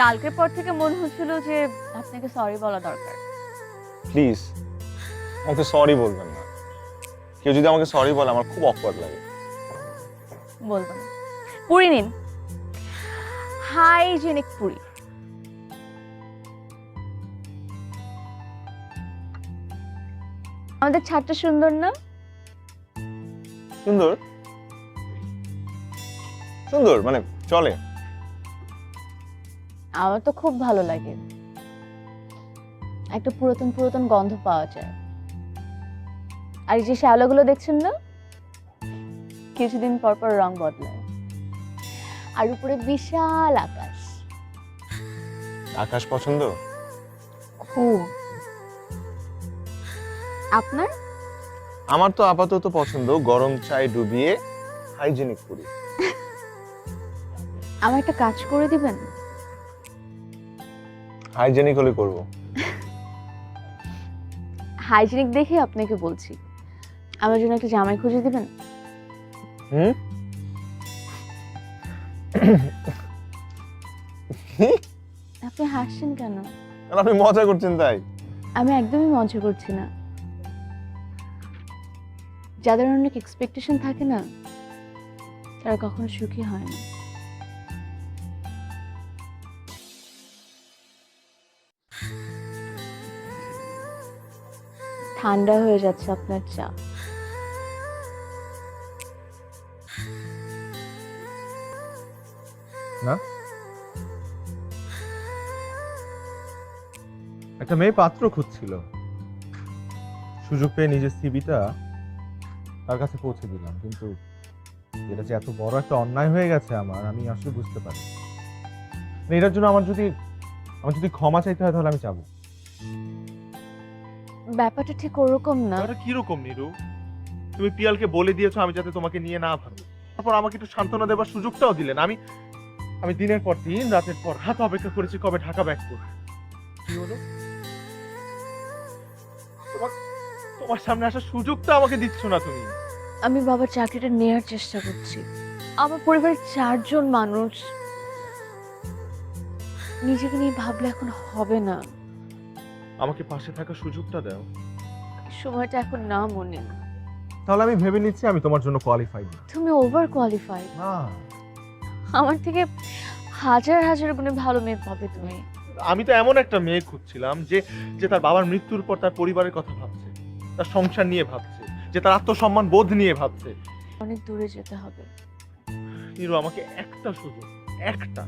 কালকের পর থেকে মনে হচ্ছিল যে আপনাকে সরি বলা দরকার। প্লিজ আমাকে সরি বলবেন না। কেউ যদি আমাকে সরি বলে আমার খুব অকওয়ার্ড লাগে। বলব না। পুরি নিন। হাইজেনিক পুরি। আমাদের ছাদটা সুন্দর না? সুন্দর। সুন্দর মানে চলে। আমার তো খুব ভালো লাগে। একটা পুরাতন পুরাতন গন্ধ পাওয়া যায়। আর এই যে শ্যাওলাগুলো দেখছেন না? কিছুদিন পর পর রং বদলায়। আর উপরে বিশাল আকাশ। আকাশ পছন্দ? খুব। আপনার? আমার তো আপাতত পছন্দ। গরম চায় ডুবিয়ে হাইজেনিক পুরি। আমার একটা কাজ করে দিবেন? হাইজেনিক হলে করব। হাইজেনিক দেখে আপনাকে বলছি। আমার জন্য একটা জামাই খুঁজে দিবেন? হুম? আপনি হাসছেন কেন? আপনি মজা করছেন তাই? আমি একদমই মজা করছি না। যাদের অনেক এক্সপেকটেশন থাকে না তারা কখনো সুখী হয় না। ঠান্ডা হয়ে যাচ্ছে আপনার চা। একটা মেয়ে পাত্র খুঁজছিল। সুযোগ পেয়ে নিজের সিবিটা তার কাছে পৌঁছে দিলাম, কিন্তু এটা যে এত বড় একটা অন্যায় হয়ে গেছে আমার, আমি আসলে বুঝতে পারি এটার জন্য আমার যদি আমার যদি ক্ষমা চাইতে হয় তাহলে আমি যাব। ব্যাপারটা ঠিক ওরকম না। ব্যাপারটা কীরকম নিরু? তুমি পিয়ালকে বলে দিয়েছ আমি যাতে তোমাকে নিয়ে না ভাবি। তারপর আমাকে একটু সান্ত্বনা দেবার সুযোগটাও দিলেন আমি আমি দিনের পর দিন রাতের পর রাত অপেক্ষা করেছি কবে ঢাকা ব্যাক করবে। কি হলো? তোমার তোমার সামনে আসার সুযোগটা আমাকে দিচ্ছ না তুমি। আমি বাবার চাকরিটা নেয়ার চেষ্টা করছি। আমার পরিবারের চারজন মানুষ। নিজেকে নিয়ে ভাবলে এখন হবে না। আমাকে পাশে থাকার সুযোগটা দাও। সময়টা এখন না মনে। তাহলে আমি ভেবে নিচ্ছি আমি তোমার জন্য কোয়ালিফাইড তুমি ওভার কোয়ালিফাইড না। আমার থেকে হাজার হাজার গুণে ভালো মেয়ে পাবে তুমি। আমি তো এমন একটা মেয়ে খুঁজছিলাম যে যে তার বাবার মৃত্যুর পর তার পরিবারের কথা ভাবছে তার সংসার নিয়ে ভাবছে যে তার আত্মসম্মান বোধ নিয়ে ভাবছে। অনেক দূরে যেতে হবে। নিরু আমাকে একটা সুযোগ একটা।